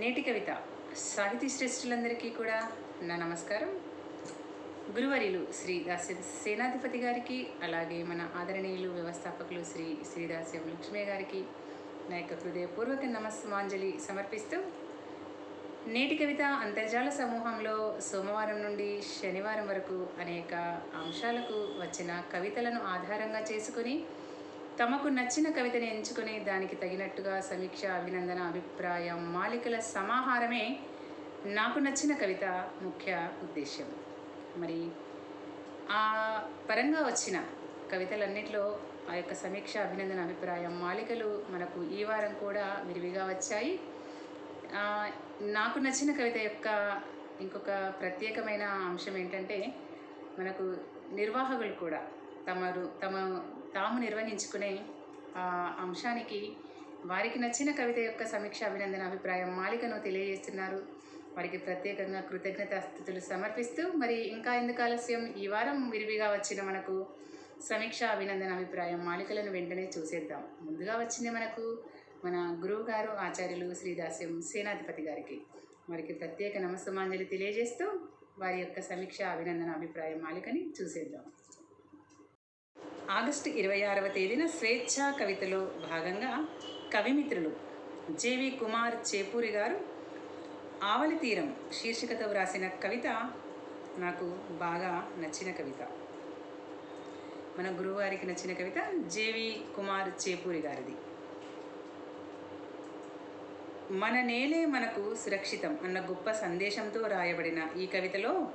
నేటి కవిత సాహితీ శ్రేష్ఠులందరికీ కూడా నా నమస్కారం. గురువర్యులు శ్రీ దాస్యం సేనాధిపతి గారికి అలాగే మన ఆదరణీయులు వ్యవస్థాపకులు శ్రీ శ్రీదాస్యం లక్ష్మీ గారికి నా యొక్క హృదయపూర్వక నమస్మాంజలి సమర్పిస్తూ నేటి కవిత అంతర్జాల సమూహంలో సోమవారం నుండి శనివారం వరకు అనేక అంశాలకు వచ్చిన కవితలను ఆధారంగా చేసుకుని తమకు నచ్చిన కవితని ఎంచుకుని దానికి తగినట్టుగా సమీక్ష అభినందన అభిప్రాయం మాలికల సమాహారమే నాకు నచ్చిన కవిత ముఖ్య ఉద్దేశ్యం. మరి ఆ పరంగా వచ్చిన కవితలన్నిటిలో ఆ యొక్క సమీక్ష అభినందన అభిప్రాయం మాలికలు మనకు ఈ వారం కూడా విరివిగా వచ్చాయి. నాకు నచ్చిన కవిత యొక్క ఇంకొక ప్రత్యేకమైన అంశం ఏంటంటే మనకు నిర్వాహకులు కూడా తమరు తమ తాము నిర్వహించుకునే ఆ అంశానికి వారికి నచ్చిన కవిత యొక్క సమీక్ష అభినందన అభిప్రాయం మాలికను తెలియజేస్తున్నారు. వారికి ప్రత్యేకంగా కృతజ్ఞత స్థుతులు సమర్పిస్తూ మరి ఇంకా ఎందుకు ఆలస్యం? ఈ వారం విరివిగా వచ్చిన మనకు సమీక్ష అభినందన అభిప్రాయం మాలికలను వెంటనే చూసేద్దాం. ముందుగా వచ్చింది మనకు మన గురువు గారు ఆచార్యులు శ్రీదాస్యం సేనాధిపతి గారికి. వారికి ప్రత్యేక నమస్తమాంజలి తెలియజేస్తూ వారి యొక్క సమీక్ష అభినందన అభిప్రాయం మాలికని చూసేద్దాం. ఆగస్టు ఇరవై ఆరవ తేదీన స్వేచ్ఛా కవితలో భాగంగా కవిమిత్రులు జేవి కుమార్ చేపూరి గారు ఆవలి తీరం శీర్షికతో వ్రాసిన కవిత నాకు బాగా నచ్చిన కవిత. మన గురువుగారికి నచ్చిన కవిత జేవి కుమార్ చేపూరి గారిది. మన నేలే మనకు సురక్షితం అన్న గొప్ప సందేశంతో రాయబడిన ఈ కవితలో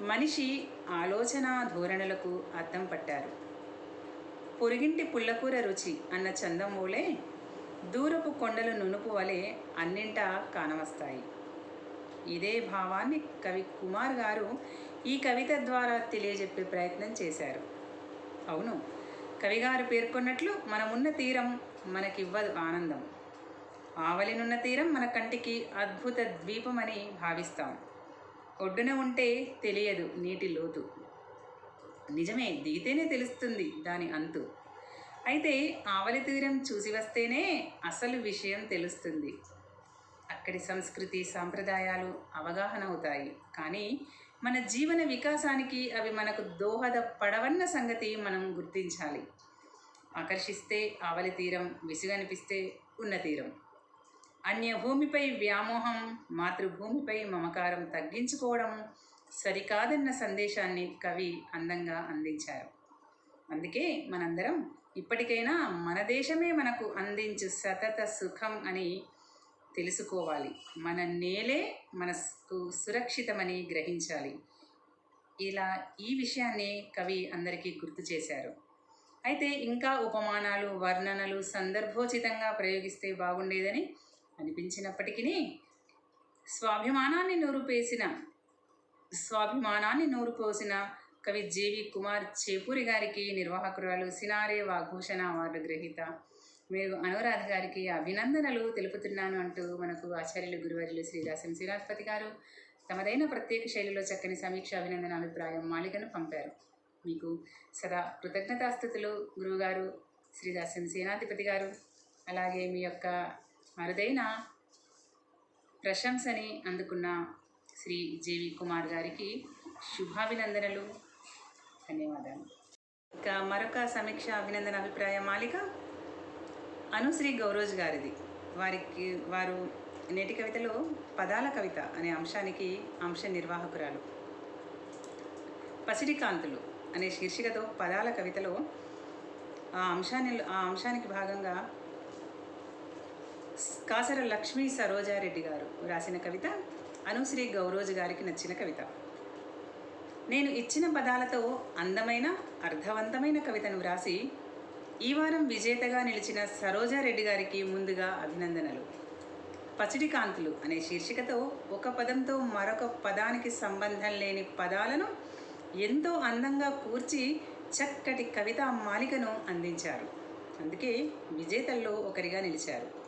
మనిషి ఆలోచన ధోరణులకు అద్దం పట్టారు. పొరిగింటి పుల్లకూర రుచి అన్న చందం ఓలే దూరపు కొండల నునుపు వలె అన్నింటా కానవస్తాయి ఇదే భావాన్ని కవి కుమార్ గారు ఈ కవిత ద్వారా తెలియజెప్పే ప్రయత్నం చేశారు. అవును కవిగారు పేర్కొన్నట్లు మనమున్న తీరం మనకివ్వదు ఆనందం. ఆవలినున్న తీరం మన కంటికి అద్భుత ద్వీపమని భావిస్తాం. ఒడ్డున ఉంటే తెలియదు నీటి లోతు. నిజమే దిగితేనే తెలుస్తుంది దాని అంతు. అయితే ఆవలి తీరం చూసి వస్తేనే అసలు విషయం తెలుస్తుంది. అక్కడి సంస్కృతి సాంప్రదాయాలు అవగాహన అవుతాయి. కానీ మన జీవన వికాసానికి అవి మనకు దోహద పడవన్న సంగతి మనం గుర్తించాలి. ఆకర్షిస్తే ఆవలి తీరం విసుగనిపిస్తే ఉన్న తీరం. అన్య భూమిపై వ్యామోహం మాతృభూమిపై మమకారం తగ్గించుకోవడం సరికాదన్న సందేశాన్ని కవి అందంగా అందించారు. అందుకే మనందరం ఇప్పటికైనా మన దేశమే మనకు అందించు సతత సుఖం అని తెలుసుకోవాలి. మన నేలే మనకు సురక్షితమని గ్రహించాలి. ఇలా ఈ విషయాన్ని కవి అందరికీ గుర్తు చేశారు. అయితే ఇంకా ఉపమానాలు వర్ణనలు సందర్భోచితంగా ప్రయోగిస్తే బాగుండేదని అనిపించినప్పటికీ స్వాభిమానాన్ని నూరుపేసిన స్వాభిమానాన్ని నూరుపోసిన కవి జేవి కుమార్ చేపూరి గారికి నిర్వాహకురాలు సినారే వాఘూషణ అవార్డు గ్రహీత. మీరు అనురాధ గారికి అభినందనలు తెలుపుతున్నాను అంటూ మనకు ఆచార్యులు గురువర్యులు శ్రీరాసం శ్రీరాధిపతి గారు తమదైన ప్రత్యేక శైలిలో చక్కని సమీక్ష అభినందన అభిప్రాయం మాలికను పంపారు. మీకు సదా కృతజ్ఞతాస్థుతులు గురువుగారు శ్రీదాసం సేనాధిపతి గారు. అలాగే మీ యొక్క అరుదైన ప్రశంసని అందుకున్న శ్రీ జేవి కుమార్ గారికి శుభాభినందనలు. ధన్యవాదాలు. ఇక మరొక సమీక్ష అభినందన అభిప్రాయ మాలిక అనుశ్రీ గౌరోజ్ గారిది. వారికి వారు నేటి కవితలో పదాల కవిత అనే అంశానికి అంశ నిర్వాహకురాలు. పసిడి కాంతులు అనే శీర్షికతో పదాల కవితలో ఆ అంశాన్ని ఆ అంశానికి భాగంగా కాసర లక్ష్మీ సరోజారెడ్డి గారు రాసిన కవిత అనుశ్రీ గౌరోజు గారికి నచ్చిన కవిత. నేను ఇచ్చిన పదాలతో అందమైన అర్థవంతమైన కవితను వ్రాసి ఈ వారం విజేతగా నిలిచిన సరోజారెడ్డి గారికి ముందుగా అభినందనలు. పసిడి కాంతులు అనే శీర్షికతో ఒక పదంతో మరొక పదానికి సంబంధం లేని పదాలను ఎంతో అందంగా కూర్చి చక్కటి కవితా మాలికను అందించారు. అందుకే విజేతల్లో ఒకరిగా నిలిచారు.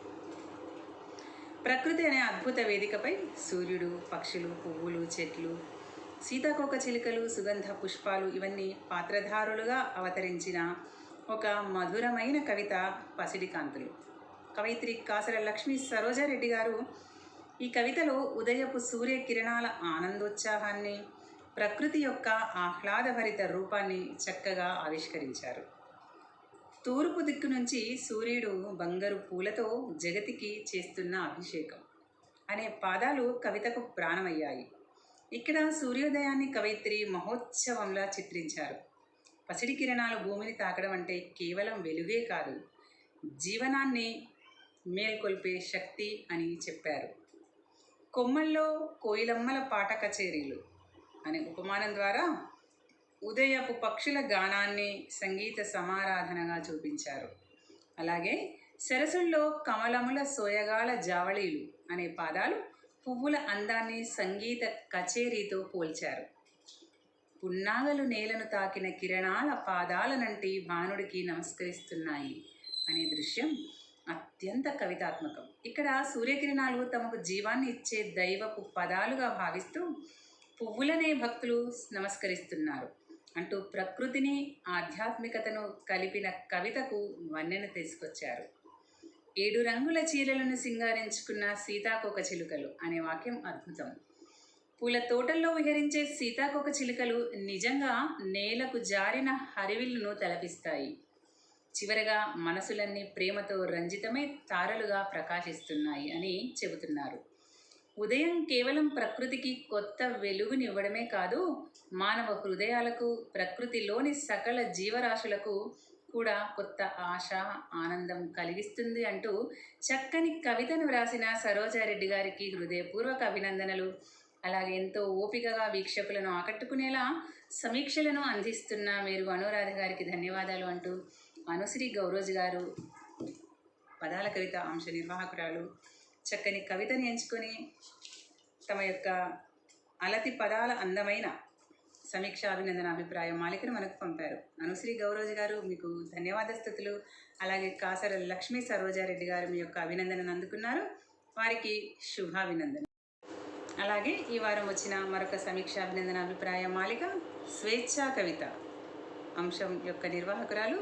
ప్రకృతి అనే అద్భుత వేదికపై సూర్యుడు పక్షులు పువ్వులు చెట్లు సీతాకోక చిలుకలు సుగంధ పుష్పాలు ఇవన్నీ పాత్రధారులుగా అవతరించిన ఒక మధురమైన కవిత పసిడికాంతులు కవయిత్రి కాసర లక్ష్మీ సరోజారెడ్డి గారు ఈ కవితలో ఉదయపు సూర్యకిరణాల ఆనందోత్సాహాన్ని ప్రకృతి యొక్క ఆహ్లాదభరిత రూపాన్ని చక్కగా ఆవిష్కరించారు. తూర్పు దిక్కు నుంచి సూర్యుడు బంగారు పూలతో జగతికి చేస్తున్న అభిషేకం అనే పాదాలు కవితకు ప్రాణమయ్యాయి. ఇక్కడ సూర్యోదయాన్ని కవయిత్రి మహోత్సవంలా చిత్రించారు. పసిడి కిరణాలు భూమిని తాకడం అంటే కేవలం వెలుగే కాదు జీవనాన్ని మేల్కొల్పే శక్తి అని చెప్పారు. కొమ్మల్లో కోయిలమ్మల పాట కచేరీలు అనే ఉపమానం ద్వారా ఉదయపు పక్షుల గానాన్ని సంగీత సమారాధనగా చూపించారు. అలాగే సరస్సుల్లో కమలముల సోయగాల జావళీలు అనే పాదాలు పువ్వుల అందాన్ని సంగీత కచేరీతో పోల్చారు. పున్నాగలు నేలను తాకిన కిరణాల పాదాలనంటి భానుడికి నమస్కరిస్తున్నాయి అనే దృశ్యం అత్యంత కవితాత్మకం. ఇక్కడ సూర్యకిరణాలు తమకు జీవాన్ని ఇచ్చే దైవపు పదాలుగా భావిస్తూ పువ్వులనే భక్తులు నమస్కరిస్తున్నారు. అంటూ ప్రకృతిని ఆధ్యాత్మికతను కలిపిన కవితకు వన్నెను తీసుకొచ్చారు. ఏడు రంగుల చీరలను సింగారించుకున్న సీతాకోక చిలుకలు అనే వాక్యం అద్భుతం. పూల తోటల్లో విహరించే సీతాకోక చిలుకలు నిజంగా నేలకు జారిన హరివిల్లును తలపిస్తాయి. చివరగా మనసులన్నీ ప్రేమతో రంజితమై తారలుగా ప్రకాశిస్తున్నాయి అని చెబుతున్నారు. ఉదయం కేవలం ప్రకృతికి కొత్త వెలుగునివ్వడమే కాదు మానవ హృదయాలకు ప్రకృతిలోని సకల జీవరాశులకు కూడా కొత్త ఆశ ఆనందం కలిగిస్తుంది అంటూ చక్కని కవితను వ్రాసిన సరోజారెడ్డి గారికి హృదయపూర్వక అభినందనలు. అలాగే ఎంతో ఓపికగా వీక్షకులను ఆకట్టుకునేలా సమీక్షలను అందిస్తున్న మీరు అనురాధ గారికి ధన్యవాదాలు అంటూ అనుశ్రీ గౌరోజ్ గారు పదాల కవిత అంశ నిర్వాహకురాలు చక్కని కవితని ఎంచుకొని తమ యొక్క అలతి పదాల అందమైన సమీక్ష అభినందన అభిప్రాయం మాలికను మనకు పంపారు. అనుశ్రీ గౌరోజు గారు మీకు ధన్యవాద స్థుతులు. అలాగే కాసర లక్ష్మీ సరోజారెడ్డి గారు మీ యొక్క అభినందనను అందుకున్నారు. వారికి శుభాభినందన అలాగే ఈ వారం వచ్చిన మరొక సమీక్ష అభినందన అభిప్రాయ మాలిక స్వేచ్ఛా కవిత అంశం యొక్క నిర్వాహకురాలు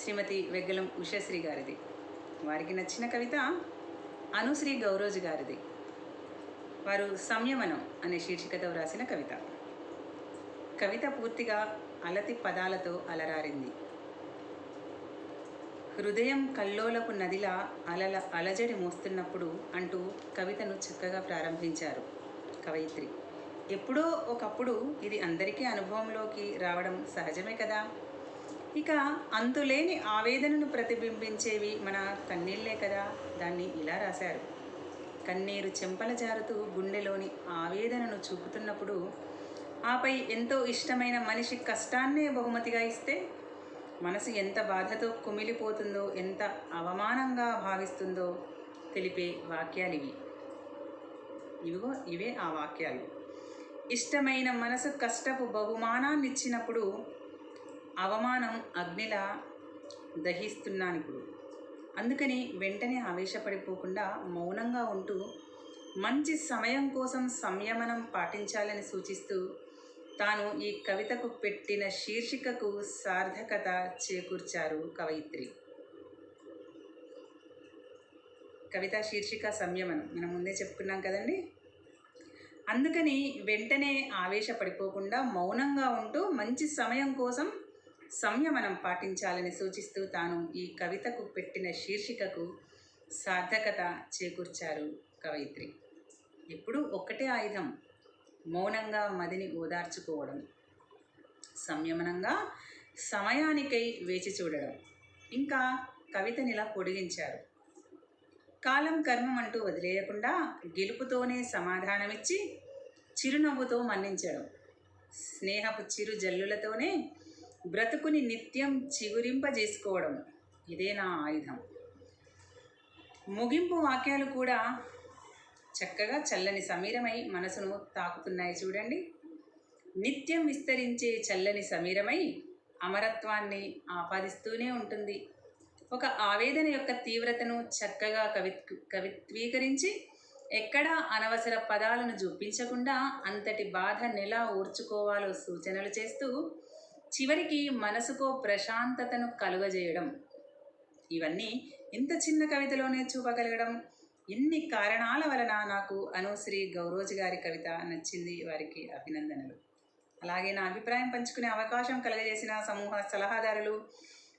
శ్రీమతి వెగ్గలం ఉషశ్రీ గారిది. వారికి నచ్చిన కవిత అనుశ్రీ గౌరోజు గారిది. వారు సంయమనం అనే శీర్షికతో వ్రాసిన కవిత. కవిత పూర్తిగా అలతి పదాలతో అలరారింది. హృదయం కల్లోలపు నదిలా అలల అలజడి మోస్తున్నప్పుడు అంటూ కవితను చక్కగా ప్రారంభించారు కవయిత్రి. ఎప్పుడో ఒకప్పుడు ఇది అందరికీ అనుభవంలోకి రావడం సహజమే కదా? ఇక అంతులేని ఆవేదనను ప్రతిబింబించేవి మన కన్నీళ్ళే కదా దాన్ని ఇలా రాశారు. కన్నీరు చెంపల జారుతూ గుండెలోని ఆవేదనను చూపుతున్నప్పుడు ఆపై ఎంతో ఇష్టమైన మనిషి కష్టాన్నే బహుమతిగా ఇస్తే మనసు ఎంత బాధతో కుమిలిపోతుందో ఎంత అవమానంగా భావిస్తుందో తెలిపే వాక్యాలు ఇవి. ఇవిగో ఇవే ఆ వాక్యాలు. ఇష్టమైన మనసు కష్టపు బహుమానాన్ని ఇచ్చినప్పుడు అవమానం అగ్నిలా దహిస్తున్నాను ఇప్పుడు. అందుకని వెంటనే ఆవేశపడిపోకుండా మౌనంగా ఉంటూ మంచి సమయం కోసం సంయమనం పాటించాలని సూచిస్తూ తాను ఈ కవితకు పెట్టిన శీర్షికకు సార్థకత చేకూర్చారు కవయిత్రి. కవిత శీర్షిక సంయమనం. మనం ముందే చెప్పుకున్నాం కదండి? అందుకని వెంటనే ఆవేశపడిపోకుండా మౌనంగా ఉంటూ మంచి సమయం కోసం సంయమనం పాటించాలని సూచిస్తూ తాను ఈ కవితకు పెట్టిన శీర్షికకు సార్థకత చేకూర్చారు కవయిత్రి. ఎప్పుడు ఒక్కటే ఆయుధం మౌనంగా మదిని ఓదార్చుకోవడం సంయమనంగా సమయానికై వేచి చూడడం. ఇంకా కవితనిలా పొడిగించారు. కాలం కర్మం అంటూ వదిలేయకుండా గెలుపుతోనే సమాధానమిచ్చి చిరునవ్వుతో మన్నించడం. స్నేహపు చిరు జల్లులతోనే బ్రతుకుని నిత్యం చిగురింపజేసుకోవడం. ఇదే నా ఆయుధం? ముగింపు వాక్యాలు కూడా చక్కగా చల్లని సమీరమై మనసును తాకుతున్నాయి చూడండి. నిత్యం విస్తరించే చల్లని సమీరమై అమరత్వాన్ని ఆపాదిస్తూనే ఉంటుంది. ఒక ఆవేదన యొక్క తీవ్రతను చక్కగా కవి కవిత్వీకరించి ఎక్కడా అనవసర పదాలను చూపించకుండా అంతటి బాధ ఎలా ఊర్చుకోవాలో సూచనలు చేస్తూ చివరికి మనసుకో ప్రశాంతతను కలుగజేయడం. ఇవన్నీ ఇంత చిన్న కవితలోనే చూపగలగడం. ఇన్ని కారణాల వలన నాకు అనుశ్రీ గౌరోజు గారి కవిత నచ్చింది వారికి అభినందనలు. అలాగే నా అభిప్రాయం పంచుకునే అవకాశం కలగజేసిన సమూహ సలహాదారులు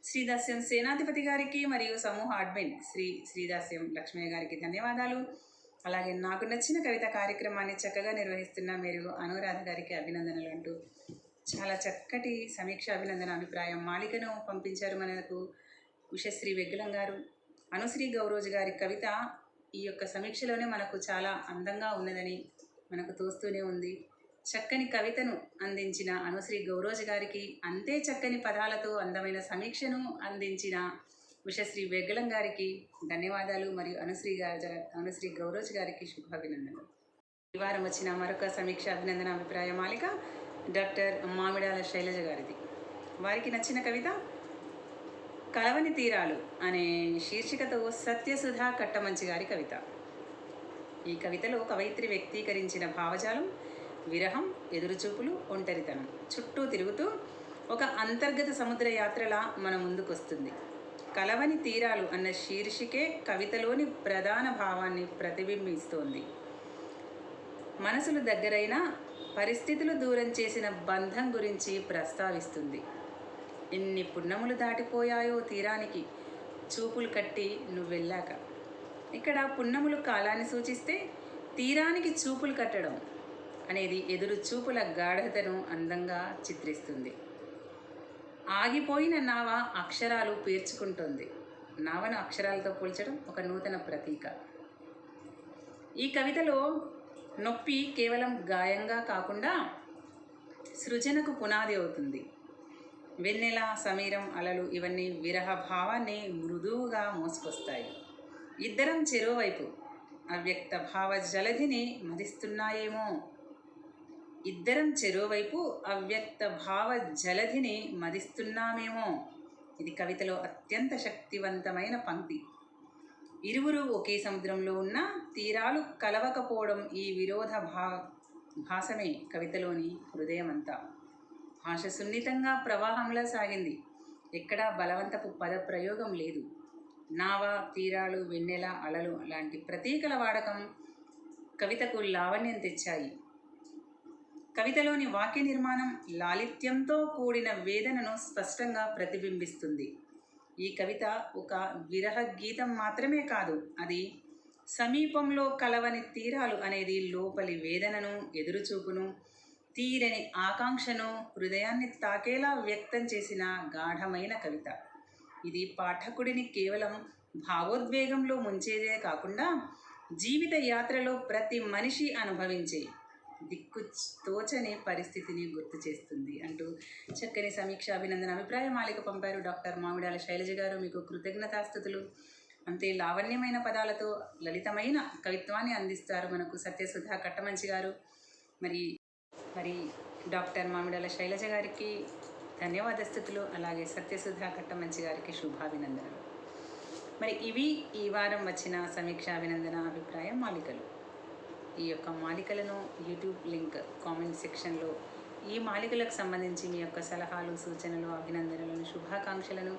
శ్రీదాస్యం సేనాధిపతి గారికి మరియు సమూహ అడ్మిన్ శ్రీ శ్రీదాస్యం లక్ష్మయ్య గారికి ధన్యవాదాలు. అలాగే నాకు నచ్చిన కవిత కార్యక్రమాన్ని చక్కగా నిర్వహిస్తున్న మీరు అనురాధ గారికి అభినందనలు అంటూ చాలా చక్కటి సమీక్ష అభినందన అభిప్రాయం. మాలికను పంపించారు మనకు ఉషశ్రీ వెగ్గులం గారు. అనుశ్రీ గౌరోజు గారి కవిత ఈ యొక్క సమీక్షలోనే మనకు చాలా అందంగా ఉన్నదని మనకు తోస్తూనే ఉంది. చక్కని కవితను అందించిన అనుశ్రీ గౌరోజు గారికి అంతే చక్కని పదాలతో అందమైన సమీక్షను అందించిన ఉషశ్రీ వెగ్గలం గారికి ధన్యవాదాలు. మరియు అనుశ్రీ గారి అనుశ్రీ గౌరోజు గారికి శుభాభినందనలు. ఈ వారం వచ్చిన మరొక సమీక్ష అభినందన అభిప్రాయ మాలిక డాక్టర్ మామిడాల శైలజ గారిది. వారికి నచ్చిన కవిత కలవని తీరాలు అనే శీర్షికతో సత్యసుధా కట్టమంచి గారి కవిత. ఈ కవితలో కవయిత్రి వ్యక్తీకరించిన భావజాలం విరహం ఎదురుచూపులు ఒంటరితనం చుట్టూ తిరుగుతూ ఒక అంతర్గత సముద్ర యాత్రలా మన ముందుకొస్తుంది. కలవని తీరాలు అన్న శీర్షికే కవితలోని ప్రధాన భావాన్ని ప్రతిబింబిస్తోంది. మనసులు దగ్గరైన పరిస్థితులు దూరం చేసిన బంధం గురించి ప్రస్తావిస్తుంది. ఎన్ని పున్నములు దాటిపోయాయో తీరానికి చూపులు కట్టి నువ్వు వెళ్ళాక ఇక్కడ పున్నములు కాలాన్ని సూచిస్తే తీరానికి చూపులు కట్టడం అనేది ఎదురు చూపుల గాఢతను అందంగా చిత్రిస్తుంది. ఆగిపోయిన నావ అక్షరాలు పేర్చుకుంటుంది. నావను అక్షరాలతో పోల్చడం ఒక నూతన ప్రతీక. ఈ కవితలో నొప్పి కేవలం గాయంగా కాకుండా సృజనకు పునాది అవుతుంది. వెన్నెల సమీరం అలలు ఇవన్నీ విరహ భావాన్ని మృదువుగా మోసుకొస్తాయి. ఇద్దరం చెరోవైపు. అవ్యక్త భావ జలధిని మదిస్తున్నాయేమో. ఇద్దరం చెరోవైపు అవ్యక్త భావ జలధిని మదిస్తున్నామేమో. ఇది కవితలో అత్యంత శక్తివంతమైన పంక్తి. ఇరువురు ఒకే సముద్రంలో ఉన్న తీరాలు కలవకపోవడం ఈ విరోధ భా భాసమే కవితలోని హృదయమంతా. భాష సున్నితంగా ప్రవాహంలా సాగింది. ఎక్కడా బలవంతపు పద ప్రయోగం లేదు. నావ తీరాలు వెన్నెల అలలు లాంటి ప్రతీకల వాడకం కవితకు లావణ్యం తెచ్చాయి. కవితలోని వాక్య నిర్మాణం లాలిత్యంతో కూడిన వేదనను స్పష్టంగా ప్రతిబింబిస్తుంది. ఈ కవిత ఒక విరహ గీతం మాత్రమే కాదు అది సమీపంలో కలవని తీరాలు అనేది లోపలి వేదనను ఎదురుచూపును తీరని ఆకాంక్షను హృదయాన్ని తాకేలా వ్యక్తం చేసిన గాఢమైన కవిత. ఇది పాఠకుడిని కేవలం భావోద్వేగంలో ముంచేదే కాకుండా జీవిత యాత్రలో ప్రతి మనిషి అనుభవించే దిక్కు తోచని పరిస్థితిని గుర్తు చేస్తుంది అంటూ చక్కని సమీక్ష అభినందన అభిప్రాయ మాలిక పంపారు డాక్టర్ మామిడాల శైలజ గారు. మీకు కృతజ్ఞతాస్థుతులు. అంతే లావణ్యమైన పదాలతో లలితమైన కవిత్వాన్ని అందిస్తారు మనకు సత్యసుధ కట్టమంచి గారు. మరి మరి డాక్టర్ మామిడాల శైలజ గారికి ధన్యవాద స్థుతులు అలాగే సత్యసుధ కట్టమంచి గారికి శుభాభినందనలు. మరి ఇవి ఈ వారం వచ్చిన సమీక్ష అభినందన అభిప్రాయం మాలికలు ఈ యొక్క మాలికలను యూట్యూబ్ లింక్ కామెంట్ సెక్షన్లో ఈ మాలికలకు సంబంధించి మీ యొక్క సలహాలు సూచనలు అభినందనలను శుభాకాంక్షలను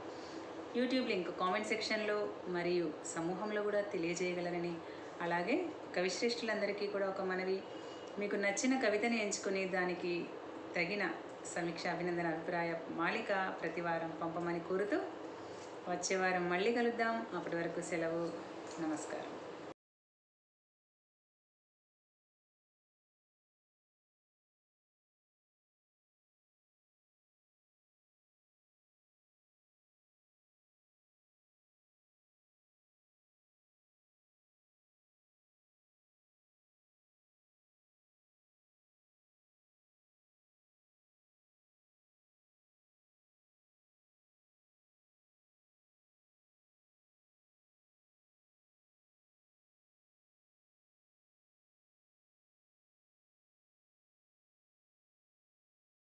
యూట్యూబ్ లింక్ కామెంట్ సెక్షన్లో మరియు సమూహంలో కూడా తెలియజేయగలరని అలాగే కవిశ్రేష్ఠులందరికీ కూడా ఒక మనవి. మీకు నచ్చిన కవితని ఎంచుకుని దానికి తగిన సమీక్ష అభినందన అభిప్రాయ మాలిక ప్రతివారం పంపమని కోరుతూ వచ్చే వారం మళ్ళీ కలుద్దాం. అప్పటి వరకు సెలవు. నమస్కారం.